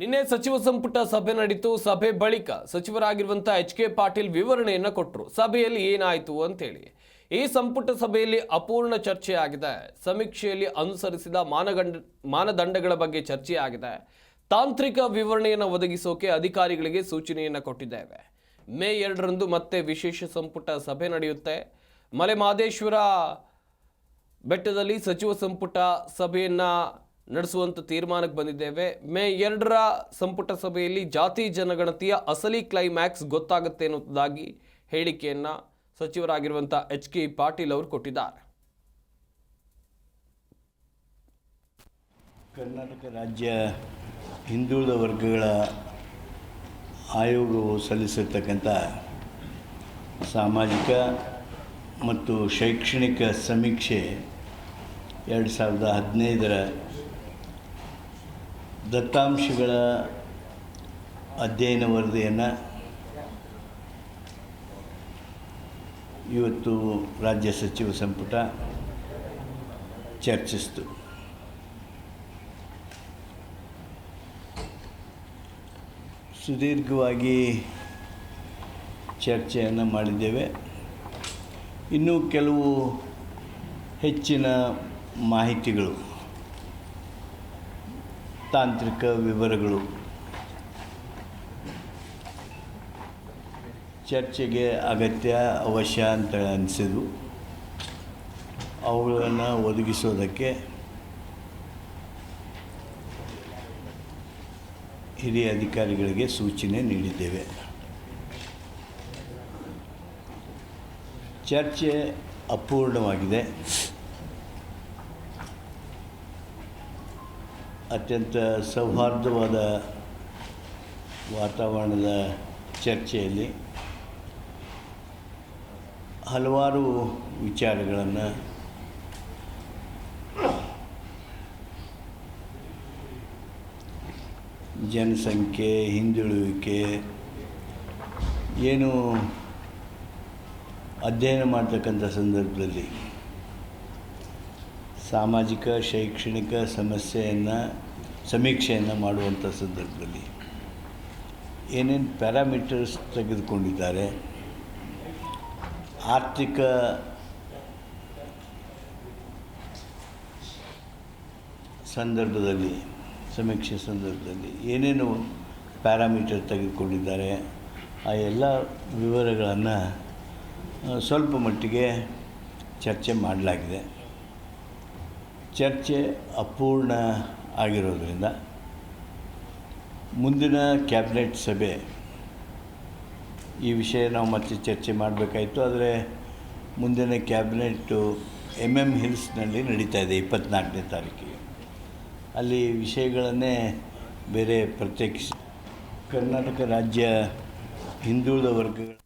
ನಿನ್ನೆ ಸಚಿವ ಸಂಪುಟ ಸಭೆ ನಡೀತು. ಸಭೆ ಬಳಿಕ ಸಚಿವರಾಗಿರುವಂತಹ ಎಚ್ ಕೆ ಪಾಟೀಲ್ ವಿವರಣೆಯನ್ನು ಕೊಟ್ಟರು ಸಭೆಯಲ್ಲಿ ಏನಾಯಿತು ಅಂತೇಳಿ. ಈ ಸಂಪುಟ ಸಭೆಯಲ್ಲಿ ಅಪೂರ್ಣ ಚರ್ಚೆ ಆಗಿದೆ. ಸಮೀಕ್ಷೆಯಲ್ಲಿ ಅನುಸರಿಸಿದ ಮಾನಗಂಡ, ಮಾನದಂಡಗಳ ಬಗ್ಗೆ ಚರ್ಚೆ ಆಗಿದೆ. ತಾಂತ್ರಿಕ ವಿವರಣೆಯನ್ನು ಒದಗಿಸೋಕೆ ಅಧಿಕಾರಿಗಳಿಗೆ ಸೂಚನೆಯನ್ನು ಕೊಟ್ಟಿದ್ದೇವೆ. ಮೇ ಎರಡರಂದು ಮತ್ತೆ ವಿಶೇಷ ಸಂಪುಟ ಸಭೆ ನಡೆಯುತ್ತೆ. ಮಲೆ ಮಹದೇಶ್ವರ ಬೆಟ್ಟದಲ್ಲಿ ಸಚಿವ ಸಂಪುಟ ಸಭೆಯನ್ನ ನಡೆಸುವಂತ ತೀರ್ಮಾನಕ್ಕೆ ಬಂದಿದ್ದೇವೆ. ಮೇ ಎರಡರ ಸಂಪುಟ ಸಭೆಯಲ್ಲಿ ಜಾತಿ ಜನಗಣತಿಯ ಅಸಲಿ ಕ್ಲೈಮ್ಯಾಕ್ಸ್ ಗೊತ್ತಾಗುತ್ತೆ ಅನ್ನೋದಾಗಿ ಹೇಳಿಕೆಯನ್ನ ಸಚಿವರಾಗಿರುವಂಥ ಎಚ್ ಕೆ ಪಾಟೀಲ್ ಅವರು ಕೊಟ್ಟಿದ್ದಾರೆ. ಕರ್ನಾಟಕ ರಾಜ್ಯ ಹಿಂದುಳಿದ ವರ್ಗಗಳ ಆಯೋಗವು ಸಲ್ಲಿಸಿರ್ತಕ್ಕಂಥ ಸಾಮಾಜಿಕ ಮತ್ತು ಶೈಕ್ಷಣಿಕ ಸಮೀಕ್ಷೆ ಎರಡು ಸಾವಿರದ ಹದಿನೈದರ ದತ್ತಾಂಶಗಳ ಅಧ್ಯಯನ ವರದಿಯನ್ನು ಇವತ್ತು ರಾಜ್ಯ ಸಚಿವ ಸಂಪುಟ ಚರ್ಚಿಸಿತು. ಸುದೀರ್ಘವಾಗಿ ಚರ್ಚೆಯನ್ನು ಮಾಡಿದ್ದೇವೆ. ಇನ್ನೂ ಕೆಲವು ಹೆಚ್ಚಿನ ಮಾಹಿತಿಗಳು. ತಾಂತ್ರಿಕ ವಿವರಗಳು. ಚರ್ಚೆಗೆ ಅಗತ್ಯ ಅವಶ್ಯ ಅಂತ ಅನಿಸಿದ್ವು. ಅವುಗಳನ್ನು ಒದಗಿಸೋದಕ್ಕೆ ಹಿರಿಯ ಅಧಿಕಾರಿಗಳಿಗೆ ಸೂಚನೆ ನೀಡಿದ್ದೇವೆ. ಚರ್ಚೆ ಅಪೂರ್ಣವಾಗಿದೆ. ಅತ್ಯಂತ ಸೌಹಾರ್ದವಾದ ವಾತಾವರಣದ ಚರ್ಚೆಯಲ್ಲಿ ಹಲವಾರು ವಿಚಾರಗಳನ್ನು ಜನಸಂಖ್ಯೆ ಹಿಂದುಳುವಿಕೆ ಏನು ಅಧ್ಯಯನ ಮಾಡ್ತಕ್ಕಂಥ ಸಂದರ್ಭದಲ್ಲಿ ಸಾಮಾಜಿಕ, ಶೈಕ್ಷಣಿಕ ಸಮಸ್ಯೆಯನ್ನು, ಸಮೀಕ್ಷೆಯನ್ನು ಮಾಡುವಂಥ ಸಂದರ್ಭದಲ್ಲಿ ಏನೇನು ಪ್ಯಾರಾಮೀಟರ್ಸ್ ತೆಗೆದುಕೊಂಡಿದ್ದಾರೆ, ಆರ್ಥಿಕ ಸಂದರ್ಭದಲ್ಲಿ, ಸಮೀಕ್ಷೆ ಸಂದರ್ಭದಲ್ಲಿ ಏನೇನು ಪ್ಯಾರಾಮೀಟರ್ ತೆಗೆದುಕೊಂಡಿದ್ದಾರೆ, ಆ ಎಲ್ಲ ವಿವರಗಳನ್ನು ಸ್ವಲ್ಪ ಮಟ್ಟಿಗೆ ಚರ್ಚೆ ಮಾಡಲಾಗಿದೆ. ಚರ್ಚೆ ಅಪೂರ್ಣ ಆಗಿರೋದರಿಂದ ಮುಂದಿನ ಕ್ಯಾಬಿನೆಟ್ ಸಭೆ ಈ ವಿಷಯ ನಾವು ಮತ್ತೆ ಚರ್ಚೆ ಮಾಡಬೇಕಾಯಿತು. ಆದರೆ ಮುಂದಿನ ಕ್ಯಾಬಿನೆಟ್ಟು ಎಂ ಎಂ ಹಿಲ್ಸ್ನಲ್ಲಿ ನಡೀತಾ ಇದೆ ಇಪ್ಪತ್ತ್ನಾಲ್ಕನೇ ತಾರೀಕಿಗೆ. ಅಲ್ಲಿ ವಿಷಯಗಳನ್ನೇ ಬೇರೆ ಪ್ರತ್ಯೇಕಿಸಿ. ಕರ್ನಾಟಕ ರಾಜ್ಯ ಹಿಂದುಳಿದ ವರ್ಗಗಳ